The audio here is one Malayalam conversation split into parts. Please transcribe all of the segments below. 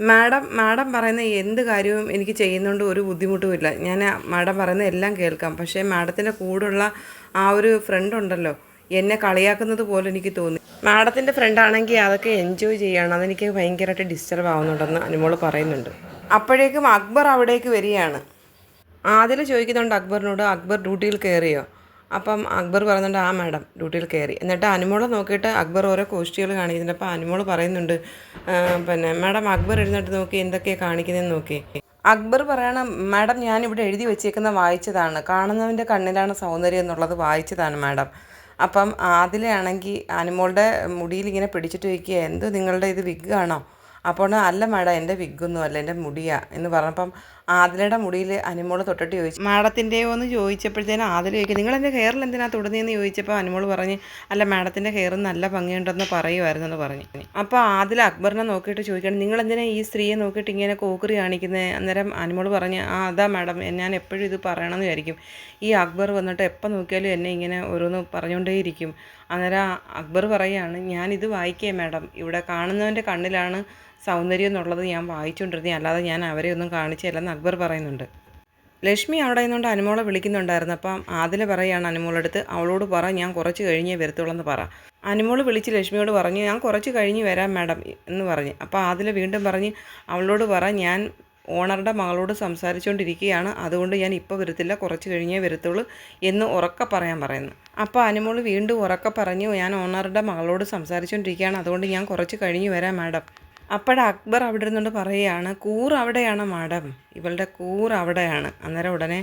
മാഡം മാഡം പറയുന്ന എന്ത് കാര്യവും എനിക്ക് ചെയ്യുന്നതുകൊണ്ട് ഒരു ബുദ്ധിമുട്ടുമില്ല ഞാൻ മാഡം പറയുന്ന എല്ലാം കേൾക്കാം. പക്ഷേ മാഡത്തിന്റെ കൂടെയുള്ള ആ ഒരു ഫ്രണ്ട് ഉണ്ടല്ലോ എന്നെ കളിയാക്കുന്നത് പോലെ എനിക്ക് തോന്നി. മാഡത്തിന്റെ ഫ്രണ്ടാണെങ്കിൽ അതൊക്കെ എൻജോയ് ചെയ്യാണ്. അതെനിക്ക് ഭയങ്കരമായിട്ട് ഡിസ്റ്റർബ് ആവുന്നുണ്ടെന്ന് അനുമോൾ പറയുന്നുണ്ട്. അപ്പോഴേക്കും അക്ബർ അവിടേക്ക് വരികയാണ്. ആദ്യം ചോദിക്കുന്നുണ്ട് അക്ബറിനോട് അക്ബർ ഡ്യൂട്ടിയിൽ കയറിയോ അപ്പം അക്ബർ പറയുന്നുണ്ട് ആ മാഡം ഡ്യൂട്ടിയിൽ കയറി. എന്നിട്ട് അനുമോളെ നോക്കിയിട്ട് അക്ബർ ഓരോ കോസ്റ്റുകൾ കാണിക്കുന്നുണ്ട്. അപ്പോൾ അനുമോൾ പറയുന്നുണ്ട് പിന്നെ മാഡം അക്ബർ എഴുന്നേറ്റ് നോക്കി എന്തൊക്കെയാണ് കാണിക്കുന്നതെന്ന് നോക്കി. അക്ബർ പറയണം മാഡം ഞാനിവിടെ എഴുതി വെച്ചേക്കുന്ന വായിച്ചതാണ്. കാണുന്നവന്റെ കണ്ണിലാണ് സൗന്ദര്യം എന്നുള്ളത് വായിച്ചതാണ് മാഡം. അപ്പം അതിലാണെങ്കിൽ അനുമോളുടെ മുടിയിൽ ഇങ്ങനെ പിടിച്ചിട്ട് വയ്ക്കുക. എന്ത് നിങ്ങളുടെ ഇത് വിഗ്ഗാണോ അപ്പോൾ അല്ല മാഡം എന്റെ വിഗ്ഗൊന്നും അല്ല എന്റെ മുടിയാ എന്ന് പറഞ്ഞപ്പം ആദിലയുടെ മുടിയിൽ അനിമോൾ തൊട്ടിട്ട് ചോദിച്ചു. മാഡത്തിന്റെയോ എന്ന് ചോദിച്ചപ്പോഴത്തേനും ആദില ചോദിക്കും നിങ്ങൾ എന്റെ ഹെയറിൽ എന്തിനാണ് തൊടുന്നതെന്ന് ചോദിച്ചപ്പോൾ അനിമോൾ പറഞ്ഞ് അല്ല മാഡത്തിന്റെ ഹെയർ നല്ല ഭംഗിയുണ്ടെന്ന് പറയുമായിരുന്നു എന്ന് പറഞ്ഞു. അപ്പോൾ ആദില അക്ബറിനെ നോക്കിയിട്ട് ചോദിക്കണം നിങ്ങൾ എന്തിനാ ഈ സ്ത്രീയെ നോക്കിയിട്ട് ഇങ്ങനെ കോക്കറി കാണിക്കുന്നത് അന്നേരം അനിമോൾ പറഞ്ഞ് ആ അതാ മാഡം ഞാൻ എപ്പോഴും ഇത് പറയണമെന്ന് വിചാരിക്കും. ഈ അക്ബർ വന്നിട്ട് എപ്പോൾ നോക്കിയാലും എന്നെ ഇങ്ങനെ ഓരോന്ന് പറഞ്ഞുകൊണ്ടേയിരിക്കും. അന്നേരം അക്ബർ പറയുകയാണ് ഞാനിത് വായിക്കേ മാഡം ഇവിടെ കാണുന്നവന്റെ കണ്ണിലാണ് സൗന്ദര്യം എന്നുള്ളത് ഞാൻ വായിച്ചുകൊണ്ടിരുന്നേ. അല്ലാതെ ഞാൻ അവരെ ഒന്നും കാണിച്ചല്ല അക്ബർ പറയുന്നുണ്ട്. ലക്ഷ്മി അവിടെ നിന്നുകൊണ്ട് അനുമോളെ വിളിക്കുന്നുണ്ടായിരുന്നു. അപ്പം ആദില പറയാണ് അനുമോളെടുത്ത് അവളോട് പറ ഞാൻ കുറച്ച് കഴിഞ്ഞേ വരത്തുള്ളെന്ന് പറ. അനുമോൾ വിളിച്ച് ലക്ഷ്മിയോട് പറഞ്ഞു ഞാൻ കുറച്ച് കഴിഞ്ഞ് വരാം മാഡം എന്ന് പറഞ്ഞ്. അപ്പോൾ ആദില വീണ്ടും പറഞ്ഞ് അവളോട് പറ ഞാൻ ഓണറുടെ മകളോട് സംസാരിച്ചുകൊണ്ടിരിക്കുകയാണ്. അതുകൊണ്ട് ഞാൻ ഇപ്പോൾ വരത്തില്ല കുറച്ച് കഴിഞ്ഞേ വരത്തുള്ളൂ എന്ന് ഉറക്കെ പറയാൻ പറയുന്നു. അപ്പോൾ അനുമോൾ വീണ്ടും ഉറക്കെ പറഞ്ഞു ഞാൻ ഓണറുടെ മകളോട് സംസാരിച്ചുകൊണ്ടിരിക്കുകയാണ്. അതുകൊണ്ട് ഞാൻ കുറച്ച് കഴിഞ്ഞ് വരാം മാഡം. അപ്പോഴ അക്ബർ അവിടെ ഇരുന്നുകൊണ്ട് പറയുകയാണ് കൂർ അവിടെയാണ് മാഡം. ഇവളുടെ കൂർ അവിടെയാണ്. അന്നേരം ഉടനെ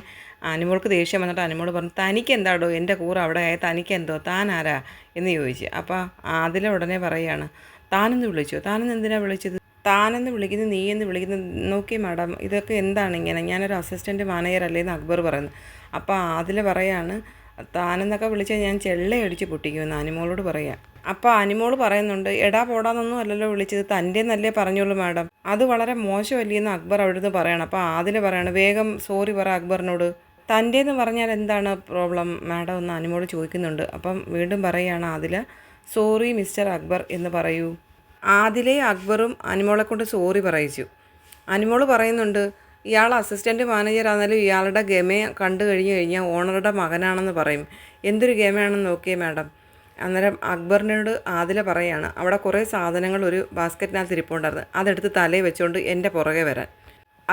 അനുമോൾക്ക് ദേഷ്യം വന്നിട്ട് അനുമോൾ പറഞ്ഞു തനിക്ക് എന്താടോ? എന്റെ കൂർ അവിടെ ആയ തനിക്ക് എന്തോ? താൻ ആരാ? എന്ന് ചോദിച്ചു. അപ്പോൾ അതിലെ ഉടനെ പറയുകയാണ് താനെന്ന് വിളിച്ചു? താനെന്ന് എന്തിനാണ് വിളിച്ചത്? താനെന്ന് വിളിക്കുന്നത് നീ എന്ന് വിളിക്കുന്നത് നോക്കി മാഡം ഇതൊക്കെ എന്താണ് ഇങ്ങനെ? ഞാനൊരു അസിസ്റ്റന്റ് മാനേജർ അല്ലേ എന്ന് അക്ബർ പറയുന്നു. അപ്പോൾ അതിൽ പറയാണ് താനെന്നൊക്കെ വിളിച്ചാൽ ഞാൻ ചെള്ളയടിച്ച് പൊട്ടിക്കുമെന്ന് അനിമോളോട് പറയാം. അപ്പോൾ അനിമോൾ പറയുന്നുണ്ട് എടാ പോടാന്നൊന്നും അല്ലല്ലോ വിളിച്ചത് തന്റെ പറഞ്ഞോളൂ മാഡം. അത് വളരെ മോശമല്ലേന്ന് അക്ബർ അവിടുന്ന് പറയണം. അപ്പോൾ ആദിൽ പറയണം വേഗം സോറി പറ അക്ബറിനോട്. തന്റെ എന്ന് പറഞ്ഞാൽ എന്താണ് പ്രോബ്ലം? മാഡം എന്ന് അനിമോൾ ചോദിക്കുന്നുണ്ട്. അപ്പം വീണ്ടും പറയുകയാണ് ആദില സോറി മിസ്റ്റർ അക്ബർ എന്ന് പറയൂ. ആദിലെ അക്ബറും അനിമോളെ കൊണ്ട് സോറി പറയിച്ചു. അനിമോൾ പറയുന്നുണ്ട് ഇയാൾ അസിസ്റ്റന്റ് മാനേജർ ഇയാളുടെ ഗമയെ കണ്ടു കഴിഞ്ഞു കഴിഞ്ഞാൽ ഓണറുടെ മകനാണെന്ന് പറയും. എന്തൊരു ഗമയാണെന്ന് നോക്കിയേ മാഡം. അന്നേരം അക്ബറിനോട് ആദില പറയാണ് അവിടെ കുറേ സാധനങ്ങൾ ഒരു ബാസ്ക്കറ്റിനകത്ത് ഇരിപ്പുണ്ടായിരുന്നു. അതെടുത്ത് തലയിൽ വെച്ചുകൊണ്ട് എന്റെ പുറകെ വരാൻ.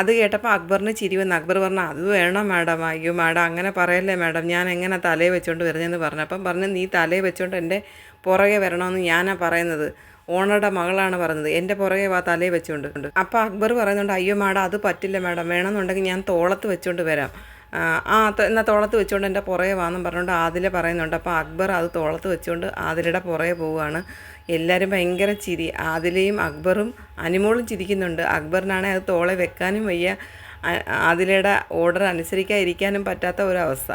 അത് കേട്ടപ്പോൾ അക്ബറിന് ചിരി വന്ന് അക്ബർ പറഞ്ഞു അത് വേണം മാഡം അയ്യോ മാഡം അങ്ങനെ പറയല്ലേ മാഡം ഞാൻ എങ്ങനെ തലയിൽ വെച്ചുകൊണ്ട് വരുന്നതെന്ന് പറഞ്ഞു. അപ്പം പറഞ്ഞു നീ തലയിൽ വെച്ചുകൊണ്ട് എന്റെ പുറകെ വരണമെന്ന് ഞാനാ പറയുന്നത്. ഓണറുടെ മകളാണ് പറഞ്ഞത് എന്റെ പുറകെ വാ തലയിൽ വെച്ചുകൊണ്ട് അപ്പോൾ അക്ബർ പറയുന്നുണ്ട് അയ്യോ മാഡം അത് പറ്റില്ല മാഡം. വേണമെന്നുണ്ടെങ്കിൽ ഞാൻ തോളത്ത് വെച്ചുകൊണ്ട് വരാം. ആ, എന്നാൽ തോളത്ത് വെച്ചുകൊണ്ട് എന്റെ പുറകെ വാന്നും പറഞ്ഞുകൊണ്ട് ആദില പറയുന്നുണ്ട്. അപ്പോൾ അക്ബർ അത് തോളത്ത് വെച്ചുകൊണ്ട് ആദിലയുടെ പുറകെ പോവുകയാണ്. എല്ലാവരും ഭയങ്കര ചിരി. ആദിലയും അക്ബറും അനിമോളും ചിരിക്കുന്നുണ്ട്. അക്ബറിനാണെങ്കിൽ അത് തോളെ വെക്കാനും വയ്യ. ആദിലയുടെ ഓർഡർ അനുസരിക്കാതിരിക്കാനും പറ്റാത്ത ഒരവസ്ഥ